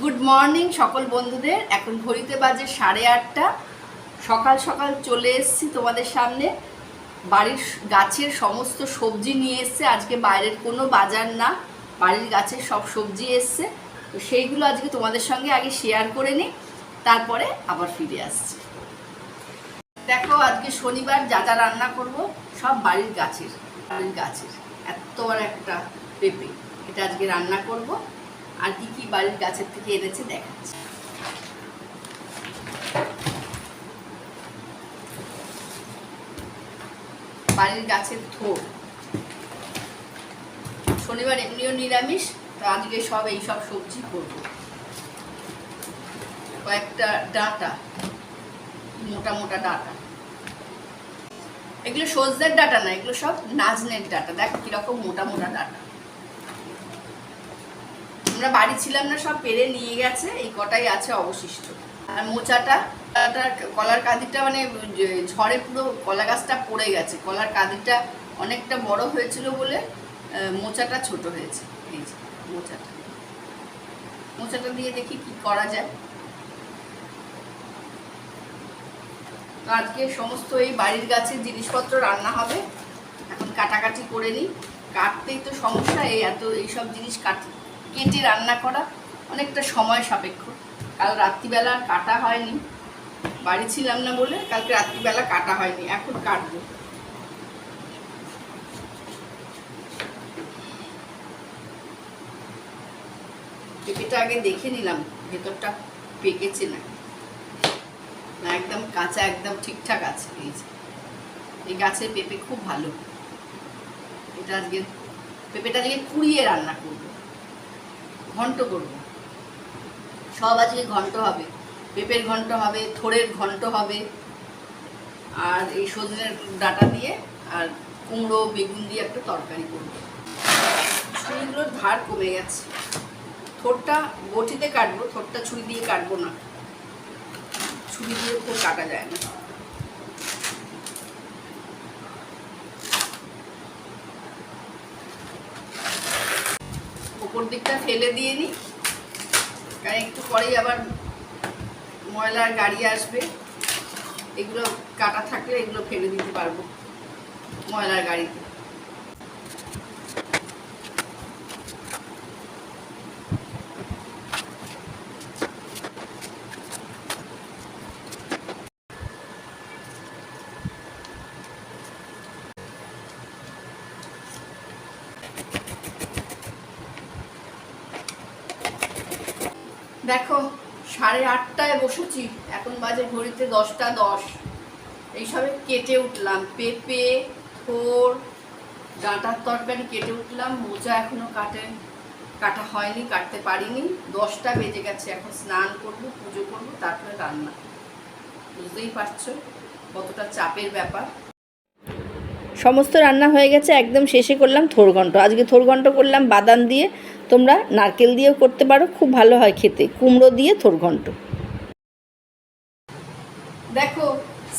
Good morning সকল বন্ধুদের। এখন ঘড়িতে বাজে সাড়ে আটটা। সকাল সকাল চলে এসেছি তোমাদের সামনে। বাড়ির গাছের সমস্ত সবজি নিয়ে এসছে। আজকে বাইরের কোনো বাজার না। বাড়ির গাছের সব সবজি এসছে। তো সেইগুলো আজকে তোমাদের সঙ্গে আগে শেয়ার করে নিই। তারপরে আবার ফিরে আসছি। দেখো, আজকে শনিবার যা যা রান্না করব, সব বাড়ির গাছের বাড়ির গাছের। এত বড় একটা পেঁপে। এটা আজকে রান্না করব। আর কি কি বাড়ির গাছের থেকে এনেছে দেখাচ্ছি। বাড়ির গাছের থোর। শনিবার এমনিও নিরামিষ, তো আজকে সব এই সব সবজি করব। কয়েকটা ডাঁটা, মোটা মোটা ডাঁটা। এগুলো সজনের ডাটা না, এগুলো সব নাজনের ডাটা। দেখ কীরকম মোটা মোটা ডাটা। আমরা বাড়ি ছিলাম না, সব পেরে নিয়ে গেছে, এই কটাই আছে অবশিষ্ট। আর মোচাটা কলার কাঁদিটা মানে ঝড়ে পুরো কলা গাছটা পড়ে গেছে। কলার কাঁদিটা অনেকটা বড় হয়েছিল বলে মোচাটা ছোট হয়েছে। এই যে, মোচাটা। মোচাটা দিয়ে দেখি কি করা যায়। তো আজকে সমস্ত এই বাড়ির গাছের জিনিসপত্র রান্না হবে। এখন কাটাকাটি করে নিই। কাটতেই তো সমস্যা, এই এত, এইসব জিনিস কাট কেটে রান্না করা অনেকটা সময় সাপেক্ষ। কাল রাত্রিবেলা কাটা হয়নি। বাড়ি ছিলাম না বলে কালকে রাত্রিবেলা কাটা হয়নি, এখন কাটবো। পেঁপেটা আগে দেখে নিলাম, ভেতরটা পেকেছে না। না, একদম কাঁচা, একদম ঠিকঠাক আছে। এই গাছের পেঁপে খুব ভালো। এটা আজকে, পেঁপেটা আজকে কুড়িয়ে রান্না করব। ঘন্ট করব। সব আজকে ঘন্ট হবে? পেঁপের ঘন্ট হবে, থোড়ের ঘন্ট হবে, আর এই সজনের ডাটা দিয়ে আর কুমড়ো, বেগুন দিয়ে একটা তরকারি করব। ছুরিগুলোর ধার কমে গেছে। থোরটা বটিতে কাটবো থোরটা ছুরি দিয়ে কাটবো না। ছুরি দিয়ে কাটা যায় না। ওপর দিকটা ফেলে দিয়ে নিই কারণ একটু পরেই আবার ময়লার গাড়ি আসবে। এগুলো কাটা থাকলে এগুলো ফেলে দিতে পারব ময়লার গাড়িতে। দেখো, সাড়ে আটটায় বসেছি, এখন বাজে ঘড়িতে দশটা দশ। এইসবে কেটে উঠলাম, পেঁপে, থোর, ডাঁটার তরকারি কেটে উঠলাম, মোজা এখনও কাটে, কাটা হয়নি, কাটতে পারিনি। দশটা বেজে গেছে, এখন স্নান করব, পুজো করব, তারপরে রান্না। বুঝতেই পারছ কতটা চাপের ব্যাপার। সমস্ত রান্না হয়ে গেছে, একদম শেষে করলাম থোরঘণ্ট আজকে থোরঘণ্ট করলাম বাদাম দিয়ে, তোমরা নারকেল দিয়েও করতে পারো, খুব ভালো হয় খেতে। কুমড়ো দিয়ে থোরঘণ্ট দেখো,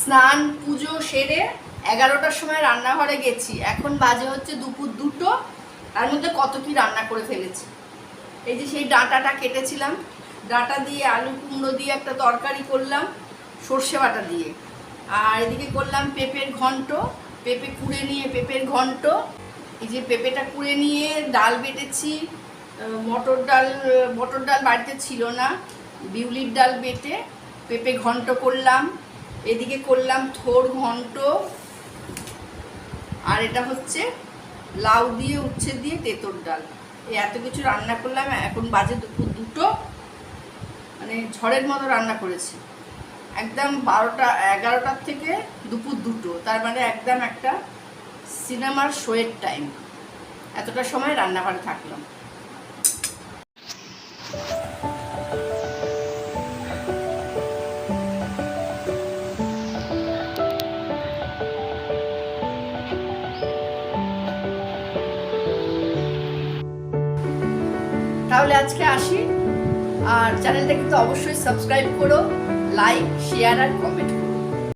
স্নান, পুজো সেরে এগারোটার সময় রান্নাঘরে গেছি। এখন বাজে হচ্ছে দুপুর দুটো, তার মধ্যে কত কি রান্না করে ফেলেছি। এই যে সেই ডাঁটাটা কেটেছিলাম, ডাঁটা দিয়ে আলু, কুমড়ো দিয়ে একটা তরকারি করলাম, সর্ষে বাটা দিয়ে। আর এদিকে করলাম পেঁপের ঘন্ট পেঁপে কুড়ে নিয়ে, পেঁপের ঘন্ট। এই যে পেঁপেটা কুড়ে নিয়ে ডাল বেটেছি। মটর ডাল মটর ডাল বাড়িতে ছিল না। বিউলির ডাল বেটে পেঁপে ঘন্ট করলাম। এদিকে করলাম থোর ঘন্ট। আর এটা হচ্ছে লাউ দিয়ে উচ্ছে দিয়ে তেঁতর ডাল। এই এত কিছু রান্না করলাম, এখন বাজে দুপুর দুটো। মানে ঝড়ের মতো রান্না করেছি। একদম বারোটা, এগারোটার থেকে দুপুর দুটো। তার মানে একদম একটা সিনেমার শোয়ের টাইম এতটা সময় রান্নাঘরে থাকলাম। তাহলে আজকে আসি। আর চ্যানেলটা কিন্তু অবশ্যই সাবস্ক্রাইব করো। লাইক শেয়ার আর কমেন্ট